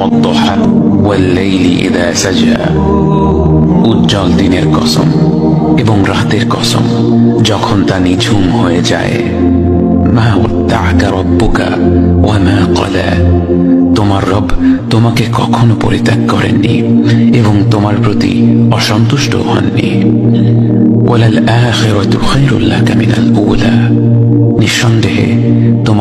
والضحى والليل إذا سجى উজ্জ্বল দিনের কসম এবং রাতের কসম যখন তা নিঝুম হয়ে যায় মা উত্তাকা রব্বুকা ওয়া মা ক্বালা তোমার রব তোমাকে কখনো পরিত্যাগ করেননি এবং তোমার প্রতি অসন্তুষ্ট হননি ওয়ালাল আখিরাতু খায়রুল লাকা মিনাল উলা নিঃসন্দেহে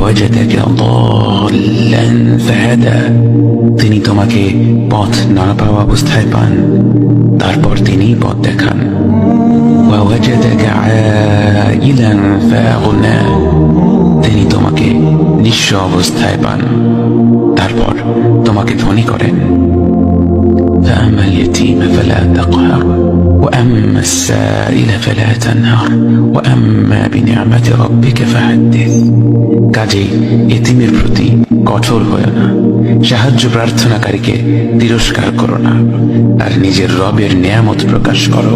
ووجدك ضالا فهدى তিনি তোমাকে পথ না পাওয়া অবস্থায় পান তারপর তিনি পথ দেখান ووجدك عائلا فأغنى তিনি তোমাকে নিঃস্ব অবস্থায় পান তারপর তোমাকে ধনী করেন فأما اليتيم فلا تقهر وأما السائل فلا تنهر وأما মা বিনিয়ামাতে রব্বিকে ফাহাদ্দিস। কাজেই এতিমের প্রতি কঠোর হয়ে না, সাহায্য প্রার্থনাকারীকে তিরস্কার করো না, আর নিজের রবের নিয়ামত প্রকাশ করো।